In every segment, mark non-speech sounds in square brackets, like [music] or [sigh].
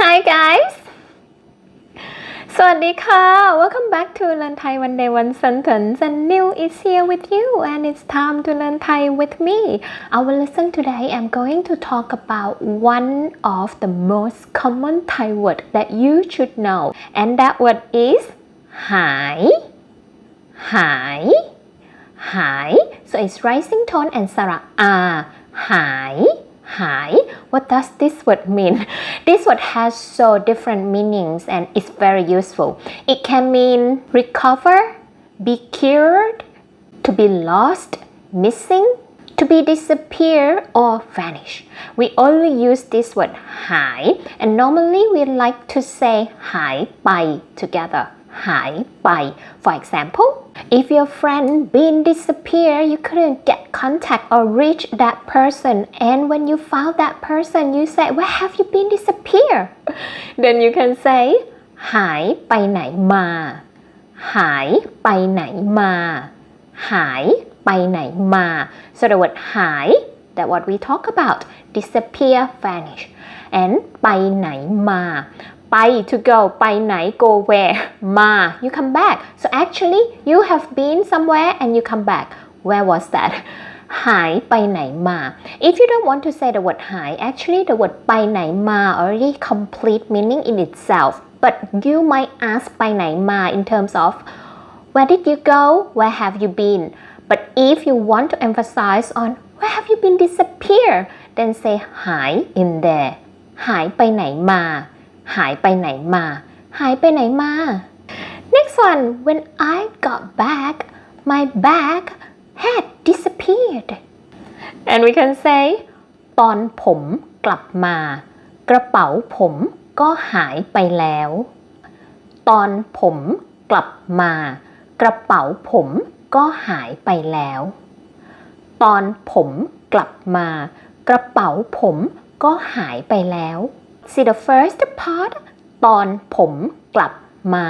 Hi guys สวัสดีค่ะ Welcome back to Learn Thai One Day One Sentence and Neil is here with you and it's time to learn Thai with me Our lesson today I'm going to talk about one of the most common Thai word that you should know and that word is หาย หาย หาย so it's rising tone and สระอา หาย Hai. What does this word mean? This word has so different meanings and is very useful. It can mean recover, be cured, to be lost, missing, to be disappear or vanish. We only use this word Hai and normally we like to say Hai Bai together. หายไป for example if your friend been disappear you couldn't get contact or reach that person and when you found that person you say where have you been disappear [laughs] then you can say หายไปไหนมา หายไปไหนมา หายไปไหนมา so the word หาย that what we talk about disappear vanish and ไปไหนมา ไป to go ไปไหน go where มา you come back so actually you have been somewhere and you come back where was that หายไปไหนมา if you don't want to say the word หาย actually the word ไปไหนมา already complete meaning in itself but you might ask ไปไหนมา in terms of where did you go where have you been but if you want to emphasize on where have you been disappear then say หาย in there หายไปไหนมา หายไปไหนมา หายไปไหนมา next one when I got back my bag had disappeared and we can say ตอนผมกลับมา กระเป๋าผมก็หายไปแล้ว ตอนผมกลับมา กระเป๋าผมก็หายไปแล้ว ตอนผมกลับมา กระเป๋าผมก็หายไปแล้ว see the first part ตอนผมกลับมา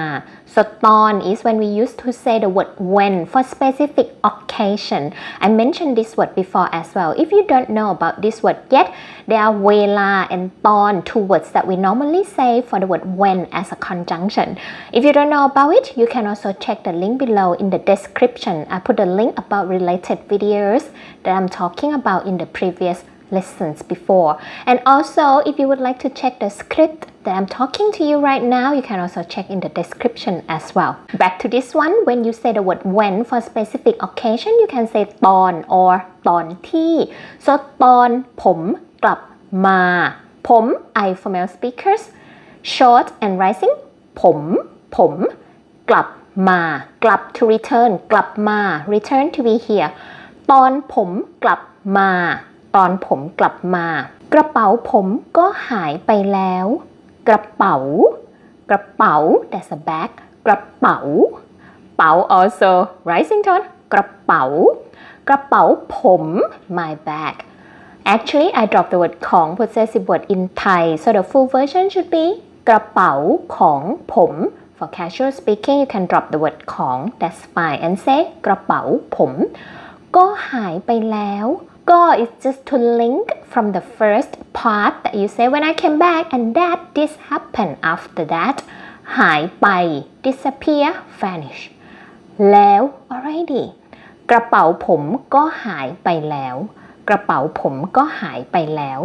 so ตอน is when we used to say the word when for specific occasion I mentioned this word before as well if you don't know about this word yet there are เวลา and ตอน two words that we normally say for the word when as a conjunction if you don't know about it you can also check the link below in the description I put a link about related videos that I'm talking about in the previous lessons before. And also, if you would like to check the script that I'm talking to you right now, you can also check in the description as well. Back to this one, when you say the word when for specific occasion, you can say ตอน or ตอนที่ so ตอนผมกลับมา ผม I for male speakers short and rising ผม ผม กลับมา กลับ to return กลับมา return to be here ตอนผมกลับมา ตอนผมกลับมา กระเป๋าผมก็หายไปแล้ว กระเป๋า กระเป๋า that's a bag กระเป๋า เป๋า also rising tone กระเป๋า กระเป๋าผม my bag actually I dropped the word ของ possessive word in Thai so the full version should be กระเป๋าของผม for casual speaking you can drop the word ของ that's fine and say กระเป๋าผม ก็หายไปแล้ว ก็ is just to link from the first part that you say when I came back and that this happened after that หายไป disappear vanish แล้ว already กระเป๋าผมก็หายไปแล้ว กระเป๋าผมก็หายไปแล้ว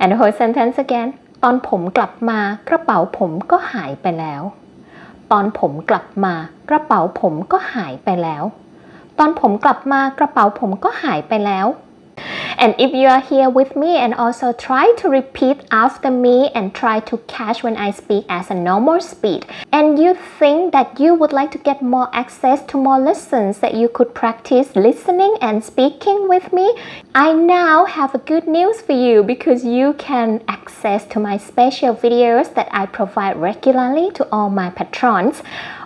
and the whole sentence again ตอนผมกลับมากระเป๋าผมก็หายไปแล้ว ตอนผมกลับมากระเป๋าผมก็หายไปแล้ว ตอนผมกลับมากระเป๋าผมก็หายไปแล้ว And if you are here with me and also try to repeat after me and try to catch when I speak as a normal speed and you think that you would like to get more access to more lessons that you could practice listening and speaking with me, I now have a good news for you because you can access to my special videos that I provide regularly to all my patrons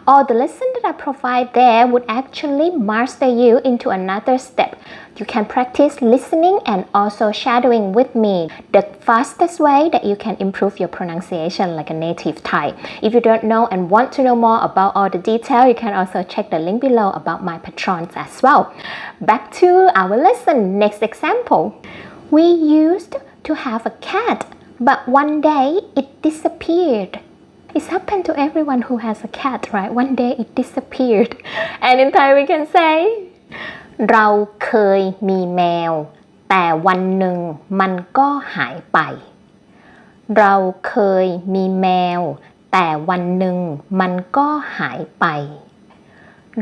all the lesson that I provide there would actually master you into another step. You can practice listening and also shadowing with me, the fastest way that you can improve your pronunciation like a native Thai. If you don't know and want to know more about all the detail, you can also check the link below about my patrons as well. Back to our lesson. Next example. We used to have a cat but one day it disappeared It's happened to everyone who has a cat right one day it disappeared [laughs] and in Thai we can say เราเคยมีแมว แต่วันหนึ่งมันก็หายไป เราเคยมีแมว แต่วันหนึ่งมันก็หายไป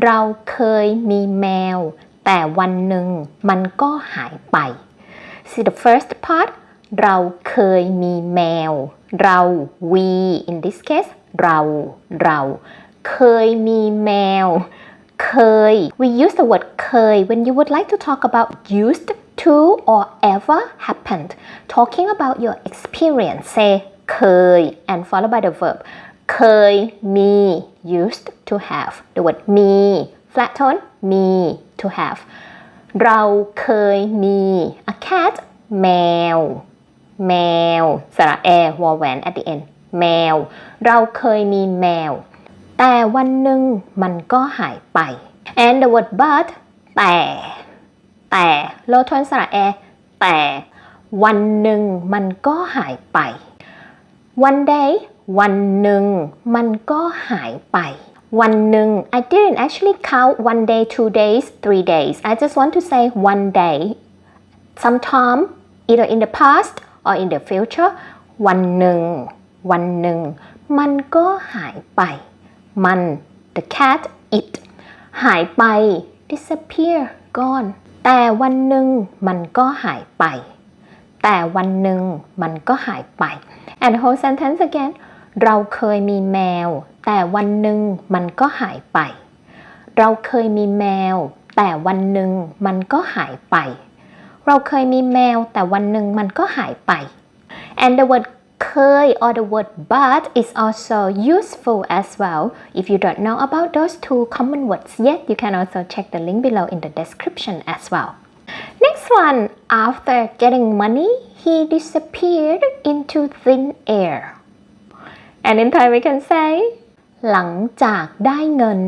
เราเคยมีแมว แต่วันหนึ่งมันก็หายไป See the first part เราเคยมีแมว เรา we in this case เรา เรา เคยมีแมว เคย we use the word เคย when you would like to talk about used to or ever happened talking about your experience say เคย and followed by the verb เคยมี used to have the word มี flat tone มี to have เราเคยมี a cat แมว แมว สระแอวอแหวน at the end แมว เราเคยมีแมว แต่วันหนึ่งมันก็หายไป and the word but แต่ แต่ low tone สระแอแต่วันหนึ่งมันก็หายไป one day วันหนึ่งมันก็หายไป วันหนึ่ง I didn't actually count one day two days three days I just want to say one day sometime either in the past or in the future วันหนึ่ง วันหนึ่ง มันก็หายไป มัน the cat it หายไป disappear gone แต่วันหนึ่งมันก็หายไป แต่วันหนึ่งมันก็หายไป and whole sentence again เราเคยมีแมว แต่วันหนึ่งมันก็หายไป เราเคยมีแมว แต่วันหนึ่งมันก็หายไป เราเคยมีแมว แต่วันหนึ่งมันก็หายไป and the word เคย or the word but is also useful as well if you don't know about those two common words yet you can also check the link below in the description as well Next one, after getting money, he disappeared into thin air. And in Thai we can say หลังจากได้เงิน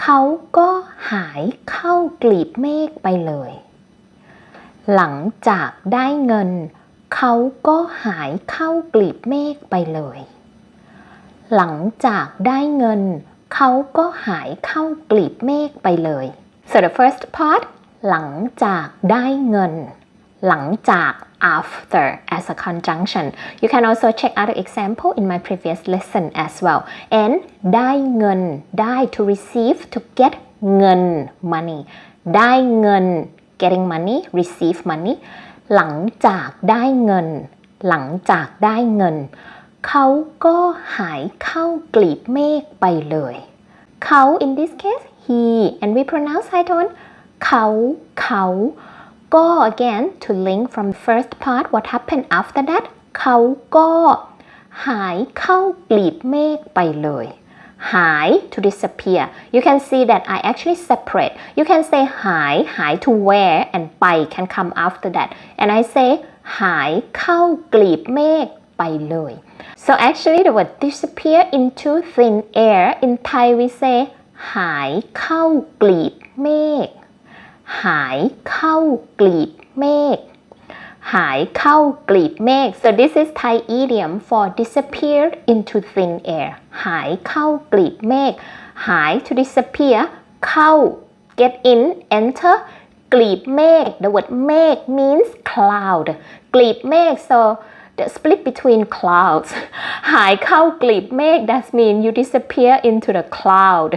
เขาก็หายเข้ากลีบเมฆไปเลย หลังจากได้เงิน เ เเขาก็หายเข้ากลีบเมฆไปเลย หลังจากได้เงิน เขาก็หายเข้ากลีบเมฆไปเลย so the first part หลังจากได้เงิน หลังจาก after as a conjunction you can also check other example in my previous lesson as well and ได้เงิน ได้ to receive to get เงิน money ได้เงิน getting money receive money หลังจากได้เงิน หลังจากได้เงิน เขาก็หายเข้ากลีบเมฆไปเลย เขา in this case he and we pronounce high tone เขาเขาก็ again to link from first part what happened after that เขาก็หายเข้ากลีบเมฆไปเลย หาย to disappear you can see that I actually separate you can say หาย หาย to where and ไป can come after that and I say หายเข้ากลีบเมฆไปเลย so actually the word disappear into thin air in Thai we say หายเข้ากลีบเมฆ หายเข้ากลีบเมฆ หายเข้ากลีบเมฆ so this is Thai idiom for disappeared into thin air หายเข้ากลีบเมฆ หาย to disappear เข้า get in enter กลีบเมฆ the word เมฆ means cloud กลีบเมฆ so the split between clouds [laughs] หายเข้ากลีบเมฆ that mean you disappear into the cloud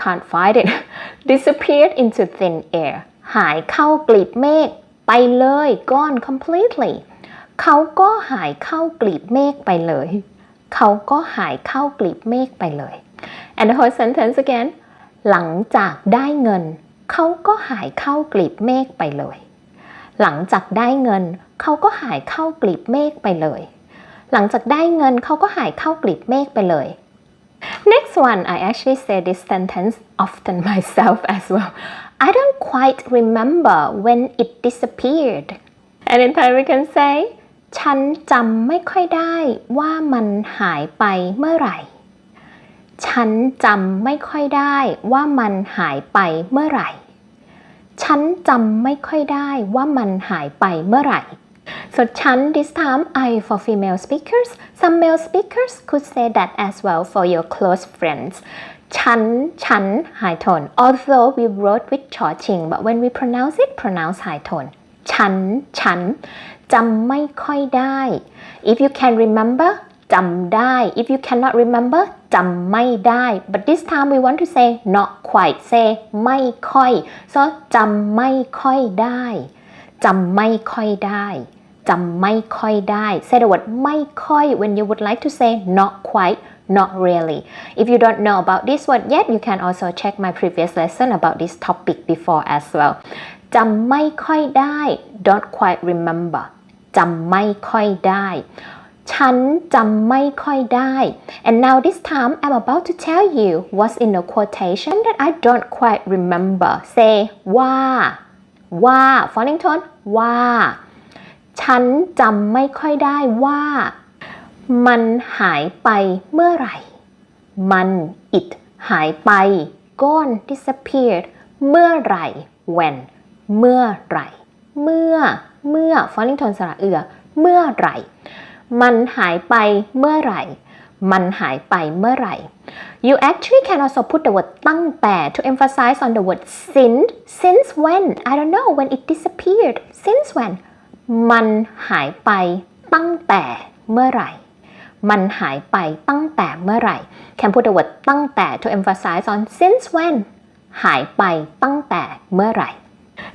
can't find it [laughs] disappeared into thin air หายเข้ากลีบเมฆ ไปเลย gone completely เขาก็หายเข้ากลีบเมฆไปเลย เขาก็หายเข้ากลีบเมฆไปเลย and the whole sentence again หลังจากได้เงิน เขาก็หายเข้ากลีบเมฆไปเลย หลังจากได้เงิน เขาก็หายเข้ากลีบเมฆไปเลย หลังจากได้เงินเขาก็หายเข้ากลีบเมฆไปเลย Next one, I actually say this sentence often myself as well. I don't quite remember when it disappeared. And in Thai we can say ฉันจำไม่ค่อยได้ว่ามันหายไปเมื่อไหร่ ฉันจำไม่ค่อยได้ว่ามันหายไปเมื่อไหร่ ฉันจำไม่ค่อยได้ว่ามันหายไปเมื่อไหร่ So so ฉัน this time I for female speakers some male speakers could say that as well for your close friends ฉัน ฉัน high tone although we wrote with ชอชิง but when we pronounce it pronounce high tone ฉัน ฉันจำไม่ค่อยได้ if you can remember จำได้ if you cannot remember จำไม่ได้ but this time we want to say not quite say ไม่ค่อย so จำไม่ค่อยได้จำไม่ค่อยได้ จำไม่ค่อยได้ say the word ไม่ค่อย when you would like to say not quite not really if you don't know about this word yet you can also check my previous lesson about this topic before as well จำไม่ค่อยได้ don't quite remember จำไม่ค่อยได้ ฉันจำไม่ค่อยได้ and now this time I'm about to tell you what's in the quotation that I don't quite remember say ว่า ว่า falling tone ว่า ฉันจำไม่ค่อยได้ว่า มันหายไปเมื่อไหร่ มัน it หายไป gone disappeared เมื่อไหร่ when เมื่อไหร่ เมื่อ เมื่อ falling tone สระเอือ เมื่อไหร่ มันหายไปเมื่อไหร่ มันหายไปเมื่อไหร่ You actually can also put the word ตั้งแต่ to emphasize on the word since since when I don't know when it disappeared since when มันหายไปตั้งแต่เมื่อไหร่ มันหายไปตั้งแต่เมื่อไหร่ Can put the word ตั้งแต่ to emphasize on since when หายไปตั้งแต่เมื่อไหร่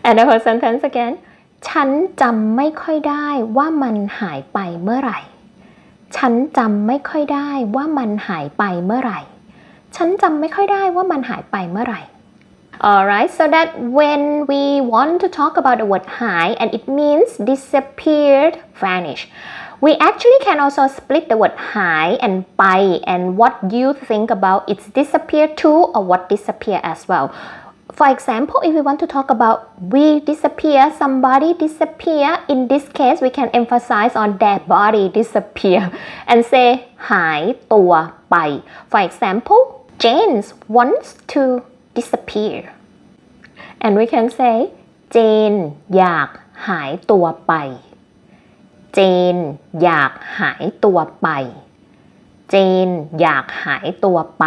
And the whole sentence again ฉันจำไม่ค่อยได้ว่ามันหายไปเมื่อไหร่ ฉันจำไม่ค่อยได้ว่ามันหายไปเมื่อไหร่ ฉันจำไม่ค่อยได้ว่ามันหายไปเมื่อไหร่ Alright, so that when we want to talk about the word หาย and it means disappeared, vanish. We actually can also split the word หาย and ไป and what you think about its disappear too or what disappear as well. For example, if we want to talk about we disappear, somebody disappear, in this case we can emphasize on their body disappear [laughs] and say หายตัวไป For example, James wants to disappear and we can say เจนอยากหายตัวไป เจนอยากหายตัวไป เจนอยากหายตัวไป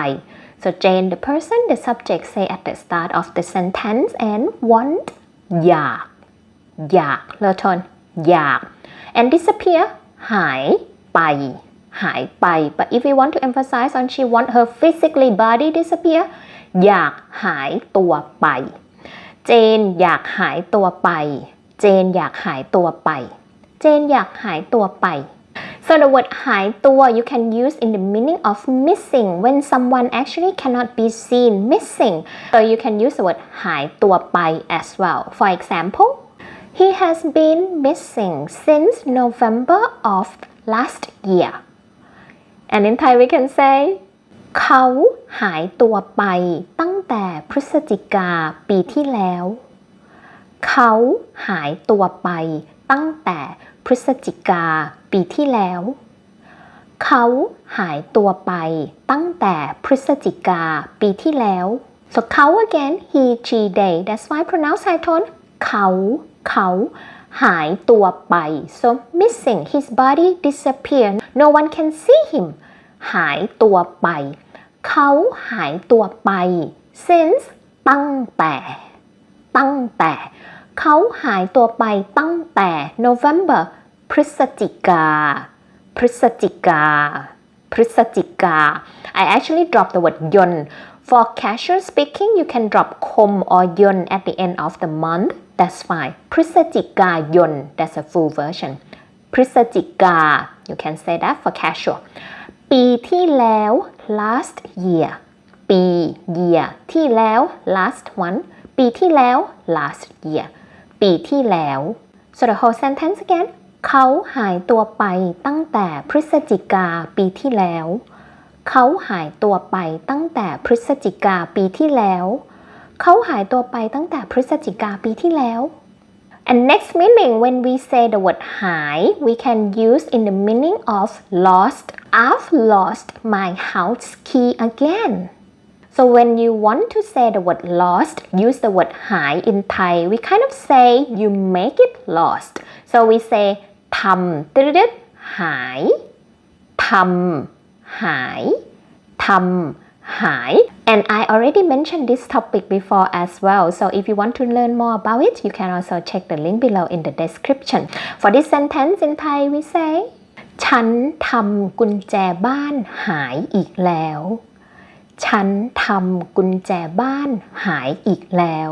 so Jane the person the subject say at the start of the sentence and want อยาก อยากเลทนอยาก and disappear หายไป หายไป but if we want to emphasize on she want her physically body disappear อยากหายตัวไป เจนอยากหายตัวไป เจนอยากหายตัวไป เจนอยากหายตัวไป so the word หายตัว you can use in the meaning of missing when someone actually cannot be seen missing so you can use the word หายตัวไป as well for example he has been missing since November of last year and in Thai we can say เขาหายตัวไปตั้งแต่พฤศจิกาปีที่แล้ว เขาหายตัวไปตั้งแต่พฤศจิกาปีที่แล้ว เขาหายตัวไปตั้งแต่พฤศจิกาปีที่แล้ว so เขา again he she they that's why pronounce high tone เขาเขาหายตัวไป so missing his body disappeared no one can see him หายตัวไป เขาหายตัวไป since ตั้งแต่ ตั้งแต่ เขาหายตัวไปตั้งแต่ November พฤศจิกา พฤศจิกา พฤศจิกา I actually dropped the word ยน for casual speaking you can drop คม or ยน at the end of the month that's fine พฤศจิกายน that's a full version พฤศจิกา you can say that for casual ปีที่แล้ว last year ปี year ที่แล้ว last one ปีที่แล้ว last year ปีที่แล้ว so the whole sentence again เขาหายตัวไปตั้งแต่พฤศจิกาปีที่แล้ว เขาหายตัวไปตั้งแต่พฤศจิกาปีที่แล้ว เขาหายตัวไปตั้งแต่พฤศจิกาปีที่แล้ว And next meaning, when we say the word "hai," we can use in the meaning of lost. I've lost my house key again. So when you want to say the word lost, use the word "hai" in Thai. We kind of say you make it lost. So we say thầm hại thầm hại thầm หาย and I already mentioned this topic before as well so if you want to learn more about it you can also check the link below in the description for this sentence in Thai we say ฉันทำกุญแจบ้านหายอีกแล้ว ฉันทำกุญแจบ้านหายอีกแล้ว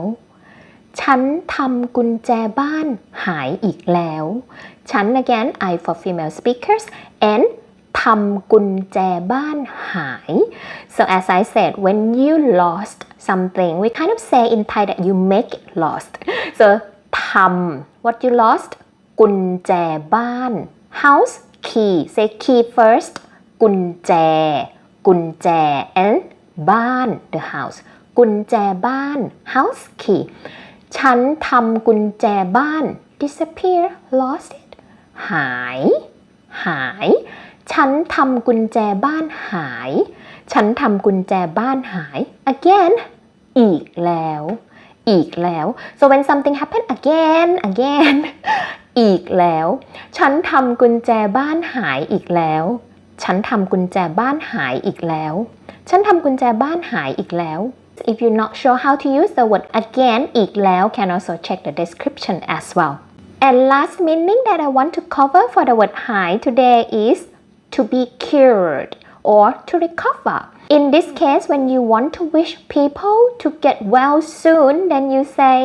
ฉันทำกุญแจบ้านหายอีกแล้ว ฉัน again I for female speakers and ทำกุญแจบ้านหาย so as I said when you lost something we kind of say in Thai that you make it lost so ทำ what you lost กุญแจบ้าน house key say key first กุญแจ กุญแจ and บ้าน the house กุญแจบ้าน house key ฉันทำกุญแจบ้าน disappear lost it หาย หาย ฉันทำกุญแจบ้านหาย ฉันทำกุญแจบ้านหาย again อีกแล้ว อีกแล้ว so when something happen again again อีกแล้ว ฉันทำกุญแจบ้านหายอีกแล้ว ฉันทำกุญแจบ้านหายอีกแล้ว ฉันทำกุญแจบ้านหายอีกแล้ว If you're not sure how to use the word again อีกแล้ว can also check the description as well and last meaning that I want to cover for the word หาย today is to be cured or to recover in this case when you want to wish people to get well soon then you say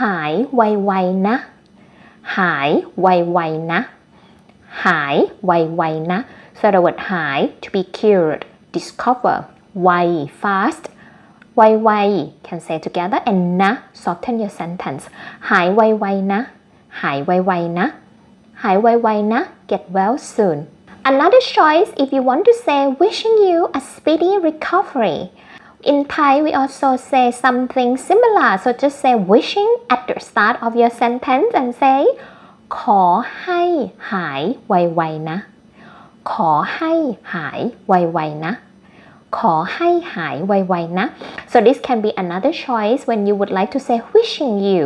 หายไวๆนะ หายไวๆนะ หายไวๆนะ so the word หาย to be cured discover ไว fast ไวๆ can say together and นะ shorten your sentence หายไวๆนะ หายไวๆนะ หายไวๆนะ get well soon another choice if you want to say wishing you a speedy recovery in Thai we also say something similar so just say wishing at the start of your sentence and say ขอให้หายไวๆนะ ขอให้หายไวๆนะ ขอให้หายไวๆนะ so this can be another choice when you would like to say wishing you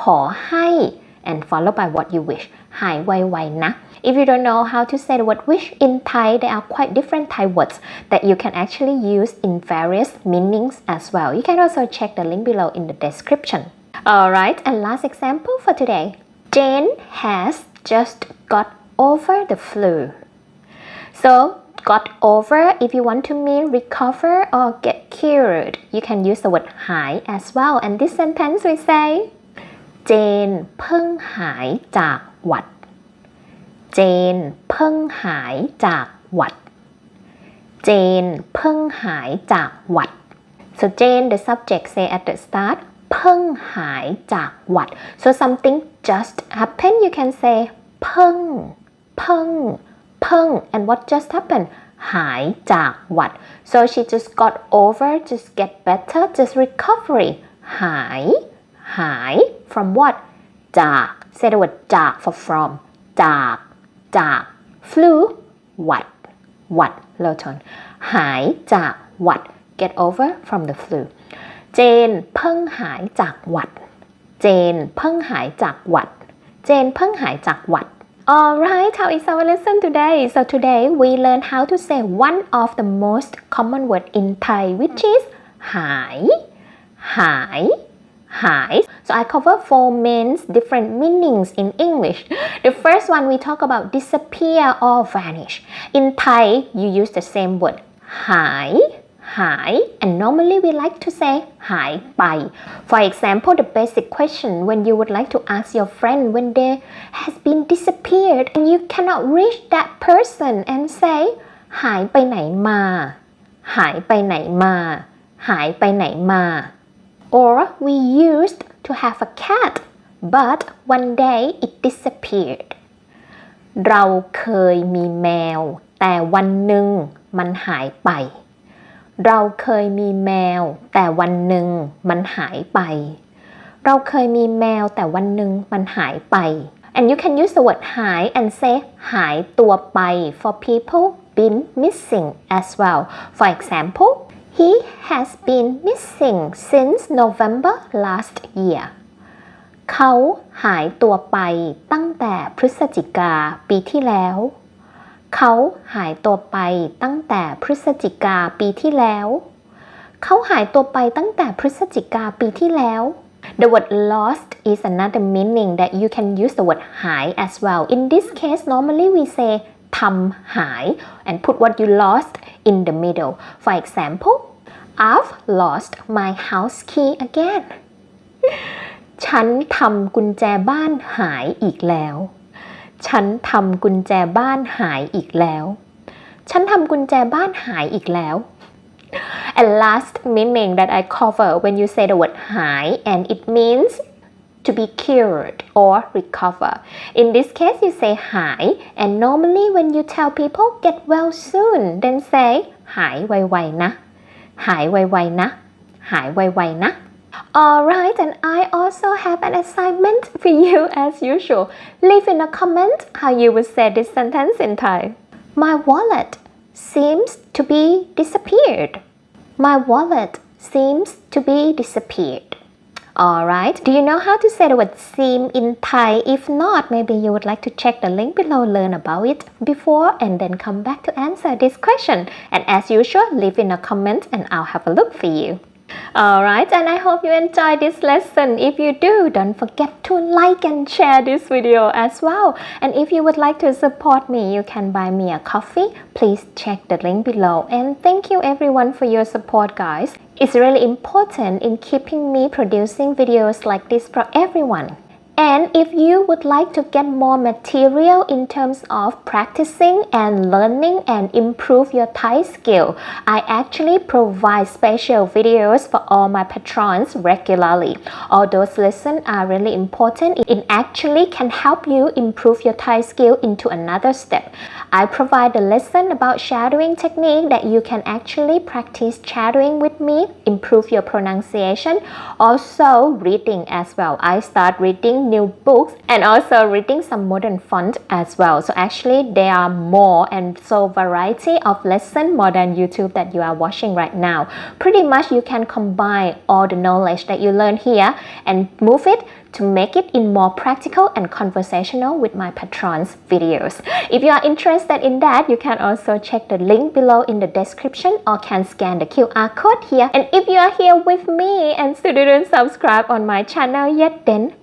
ขอให้ and followed by what you wish หายไวๆนะ if you don't know how to say the word wish in Thai there are quite different Thai words that you can actually use in various meanings as well you can also check the link below in the description alright and last example for today Jane has just got over the flu so got over if you want to mean recover or get cured you can use the word หาย as well and this sentence we say เจนเพิ่งหายจากหวัด เจนเพิ่งหายจากหวัด เจนเพิ่งหายจากหวัด so Jane the subject say at the start เพิ่งหายจากหวัด so something just happened you can say เพิ่ง เพิ่ง เพิ่ง and what just happened หายจากหวัด so she just got over just get better just recovery หาย หาย from what จาก say the word จาก for from จาก จาก flu หวัด หวัด low tone หายจากหวัด get over from the flu เจนเพิ่งหายจากหวัด เจนเพิ่งหายจากหวัด เจนเพิ่งหายจากหวัด Alright, how is our lesson today? So today we learn how to say one of the most common word in Thai which is หาย หาย หาย So I cover four main different meanings in English. The first one we talk about disappear or vanish. In Thai, you use the same word หาย หาย and normally we like to say หายไป For example, the basic question when you would like to ask your friend when they has been disappeared and you cannot reach that person and say หายไปไหนมา หายไปไหนมา หายไปไหนมา or we used to have a cat but one day it disappeared เราเคยมีแมว แต่วันหนึ่งมันหายไป เราเคยมีแมว แต่วันหนึ่งมันหายไป เราเคยมีแมวแต่วันหนึ่งมันหายไป and you can use the word หาย and say หายตัวไป for people been missing as well for example he has been missing since November last year เขาหายตัวไปตั้งแต่พฤศจิกาปีที่แล้ว เขาหายตัวไปตั้งแต่พฤศจิกาปีที่แล้ว เขาหายตัวไปตั้งแต่พฤศจิกาปีที่แล้ว The word lost is another meaning that you can use the word หาย as well. In this case, normally we say ทำหาย and put what you lost in the middle. For example, I've lost my house key again. ฉันทำกุญแจบ้านหายอีกแล้ว ฉันทำกุญแจบ้านหายอีกแล้ว ฉันทำกุญแจบ้านหายอีกแล้ว And last meaning that I cover when you say the word หาย and it means to be cured or recover. In this case, you say หาย and normally when you tell people get well soon, then say หายไวๆนะ หายไวๆนะ หายไวๆนะ Alright, and I also have an assignment for you [laughs] as usual. Leave in a comment how you would say this sentence in Thai. My wallet seems to be disappeared. My wallet seems to be disappeared. Alright, do you know how to say the word seem in Thai? If not, maybe you would like to check the link below, learn about it before, and then come back to answer this question. And as usual, leave in a comment and I'll have a look for you. Alright, and I hope you enjoyed this lesson. If you do, don't forget to like and share this video as well. And if you would like to support me, you can buy me a coffee. Please check the link below. And thank you everyone for your support, guys. It's really important in keeping me producing videos like this for everyone. And if you would like to get more material in terms of practicing and learning and improve your Thai skill, I actually provide special videos for all my patrons regularly. All those lessons are really important. It actually can help you improve your Thai skill into another step. I provide a lesson about shadowing technique that you can actually practice shadowing with me, improve your pronunciation, also reading as well. I start reading new books and also reading some modern font as well. So actually there are more and so variety of lesson more than YouTube that you are watching right now. Pretty much you can combine all the knowledge that you learn here and move it to make it in more practical and conversational with my patrons videos. If you are interested in that, you can also check the link below in the description or can scan the QR code here. And if you are here with me and still didn't subscribe on my channel yet, then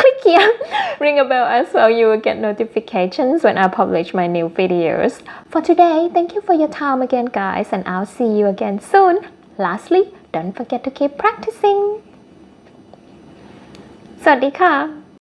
click here, [laughs] ring a bell as well. You will get notifications when I publish my new videos. For today, thank you for your time again, guys, and I'll see you again soon. Lastly, don't forget to keep practicing. สวัสดีค่ะ